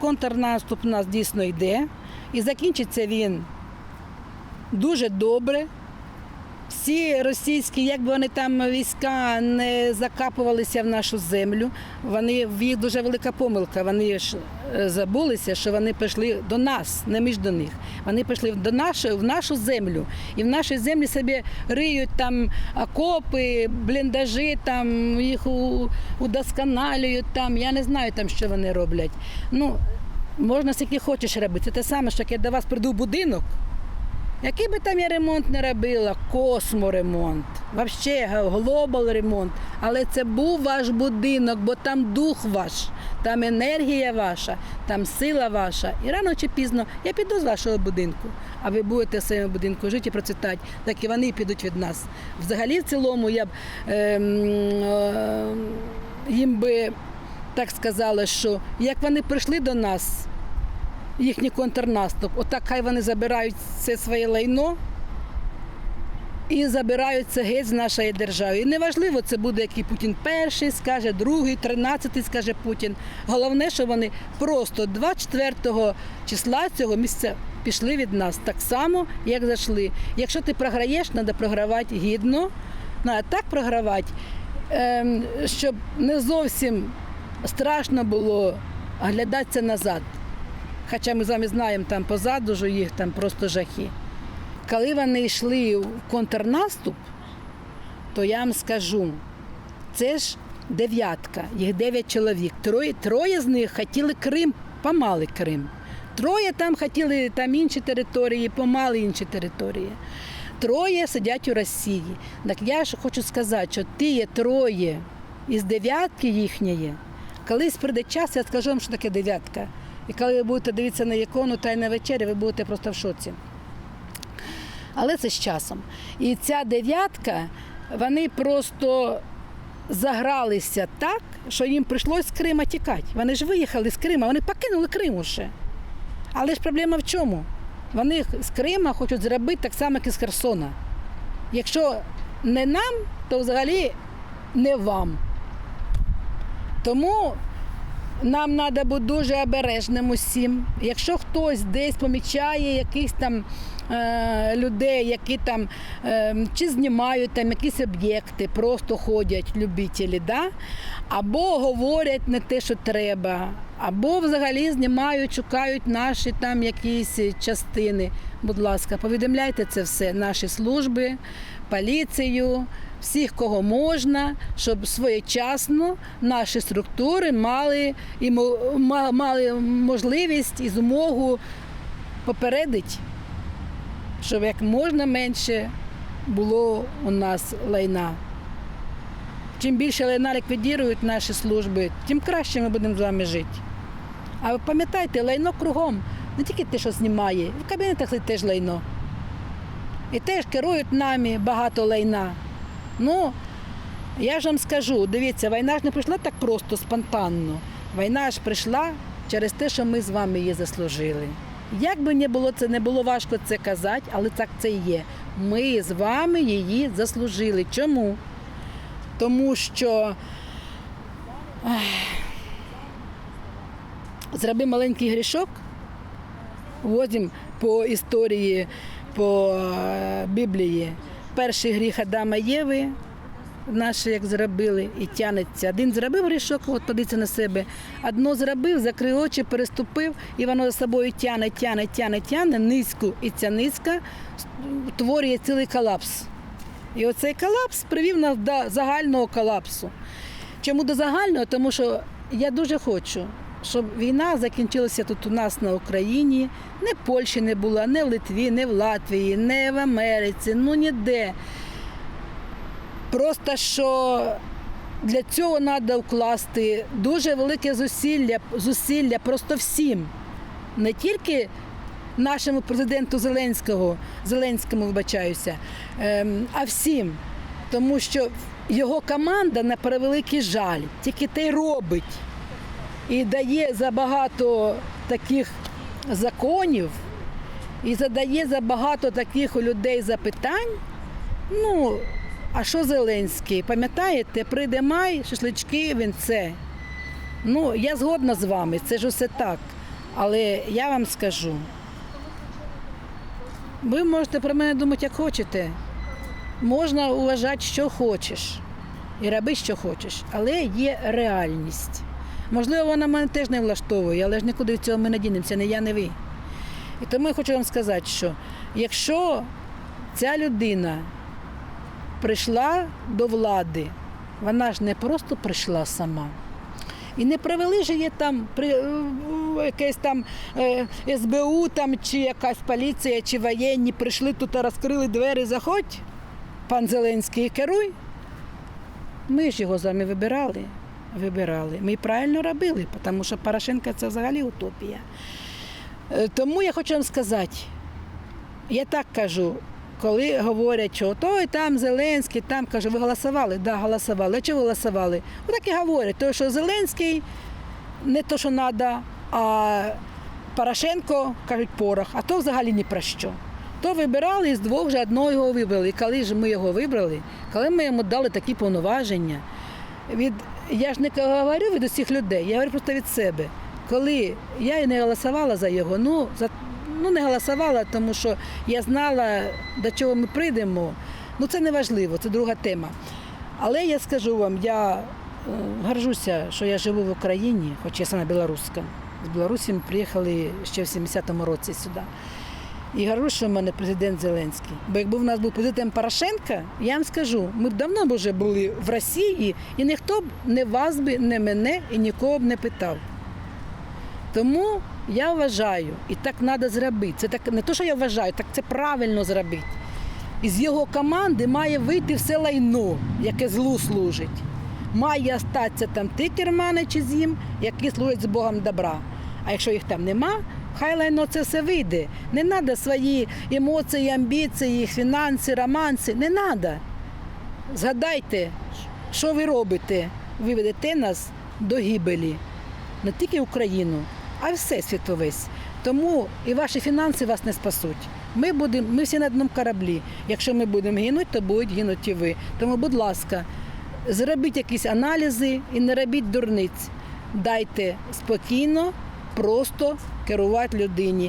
контрнаступ у нас дійсно йде, і закінчиться він дуже добре. Всі російські, як би вони там війська не закапувалися в нашу землю, вони в їх дуже велика помилка. Вони ж е, забулися, що вони прийшли до нас, не між до них. Вони прийшли до нашої, в нашу землю. І в нашій землі собі риють там окопи, бліндажі, там їх удосконалюють. Там я не знаю там, що вони роблять. Ну можна скільки хочеш робити. Це те саме, що як я до вас прийду в будинок. Який би там я ремонт не робила, косморемонт, взагалі глобал ремонт. Але це був ваш будинок, бо там дух ваш, там енергія ваша, там сила ваша. І рано чи пізно я піду з вашого будинку, а ви будете в своєму будинку жити і процвітати, так і вони підуть від нас. Взагалі, в цілому, я б ем, е, їм би так сказала, що як вони прийшли до нас їхній контрнаступ. Отак хай вони забирають це своє лайно і забирають це геть з нашої держави. І неважливо, це буде який Путін перший скаже, другий, тринадцятий скаже Путін. Головне, що вони просто 24 числа цього місяця пішли від нас так само, як зайшли. Якщо ти програєш, треба програвати гідно. Ну, а так програвати, ем, щоб не зовсім страшно було оглядатися назад. Хоча ми з вами знаємо там позаду ж їх там просто жахи. Коли вони йшли в контрнаступ, то я вам скажу, це ж дев'ятка, їх дев'ять чоловік. Троє, троє з них хотіли Крим, помали Крим. Троє там хотіли там інші території, помали інші території. Троє сидять у Росії. Так я ж хочу сказати, що ті троє із дев'ятки їхньої, колись прийде час, я скажу вам, що таке дев'ятка. І коли ви будете дивитися на ікону Тайна вечеря, ви будете просто в шоці. Але це з часом. І ця дев'ятка, вони просто загралися так, що їм прийшлося з Крима тікати. Вони ж виїхали з Крима, вони покинули Крим уже. Але ж проблема в чому? Вони з Крима хочуть зробити так само, як і з Херсона. Якщо не нам, то взагалі не вам. Тому нам треба бути дуже обережним усім. Якщо хтось десь помічає якийсь там людей, які там е, чи знімають там якісь об'єкти, просто ходять любителі, да? або говорять не те, що треба, або взагалі знімають, шукають наші там якісь частини. Будь ласка, повідомляйте це все наші служби, поліцію, всіх, кого можна, щоб своєчасно наші структури мали, і мали можливість і змогу попередити, щоб як можна менше було у нас лайна. Чим більше лайна ліквідують наші служби, тим краще ми будемо з вами жити. А ви пам'ятайте, лайно кругом, не тільки те, що знімає, в кабінетах теж лайно. І теж керують нами багато лайна. Ну, я ж вам скажу, дивіться, війна ж не прийшла так просто, спонтанно. Війна ж прийшла через те, що ми з вами її заслужили. Як би не було це, не було важко це казати, але так це є. Ми з вами її заслужили. Чому? Тому що зроби маленький грішок, возимо по історії, по е, Біблії. Перший гріх Адама Єви, наші як зробили, і тянеться. Один зробив грішок, от подивіться на себе. Одно зробив, закрив очі, переступив, і воно за собою тяне, тяне, тяне, тяне низьку. І ця низька утворює цілий колапс. І оцей колапс привів нас до загального колапсу. Чому до загального? Тому що я дуже хочу, щоб війна закінчилася тут у нас на Україні. Не Польщі не була, не в Литві, не в Латвії, не в Америці, ну ніде. Просто що для цього треба вкласти дуже велике зусилля, зусилля просто всім. Не тільки нашому президенту Зеленського, Зеленському вибачаюся, ем, а всім. Тому що його команда на превеликий жаль, тільки те й робить і дає забагато таких законів, і задає забагато таких у людей запитань. Ну, а що Зеленський? Пам'ятаєте, прийде май, шашлички, вінце. Ну, я згодна з вами, це ж усе так. Але я вам скажу, ви можете про мене думати, як хочете. Можна вважати, що хочеш, і роби, що хочеш, але є реальність. Можливо, вона мене теж не влаштовує, але ж нікуди від цього ми не дінемося, не я, не ви. І тому я хочу вам сказати, що якщо ця людина прийшла до влади, вона ж не просто прийшла сама. І не привели ж її там е, якесь там е, СБУ там, чи якась поліція, чи воєнні прийшли тут, розкрили двері, заходь, пан Зеленський, керуй. Ми ж його з вами вибирали. Вибирали. Ми правильно робили, тому що Порошенко це взагалі утопія. Е, Тому я хочу вам сказати, я так кажу, коли говорять, що той там Зеленський, там каже, ви голосували? Так, да, голосували. А чого голосували? Отак і говорять, тому що Зеленський не то, що треба, а Порошенко кажуть порох, а то взагалі ні про що. То вибирали і з двох вже одного його вибрали. І коли ж ми його вибрали, коли ми йому дали такі повноваження, від я ж не говорю від усіх людей, я говорю просто від себе. Коли я і не голосувала за його, ну за ну не голосувала, тому що я знала, до чого ми прийдемо. Ну це не важливо, це друга тема. Але я скажу вам, я е, горжуся, що я живу в Україні, хоч я сама білоруська. З Білорусі ми приїхали ще в 70-му році сюди. І горжусь, що в мене президент Зеленський. Бо якби в нас був президент Порошенко, я вам скажу, ми б давно б вже були в Росії, і ніхто б не вас би, не мене і нікого б не питав. Тому я вважаю, і так треба зробити. Це так не те, що я вважаю, так це правильно зробити. Із його команди має вийти все лайно, яке злу служить. Має остатися там ті керманичі з їм, які служать з Богом добра. А якщо їх там нема, хай лайно це все вийде. Не треба свої емоції, амбіції, фінанси, романси. Не треба. Згадайте, що ви робите. Ви ведете нас до гибелі. Не тільки Україну, а всесвіт увесь. Тому і ваші фінанси вас не спасуть. Ми будемо, ми всі на одному кораблі. Якщо ми будемо гинути, то будуть гинути і ви. Тому, будь ласка, зробіть якісь аналізи і не робіть дурниць. Дайте спокійно, просто керувати людині.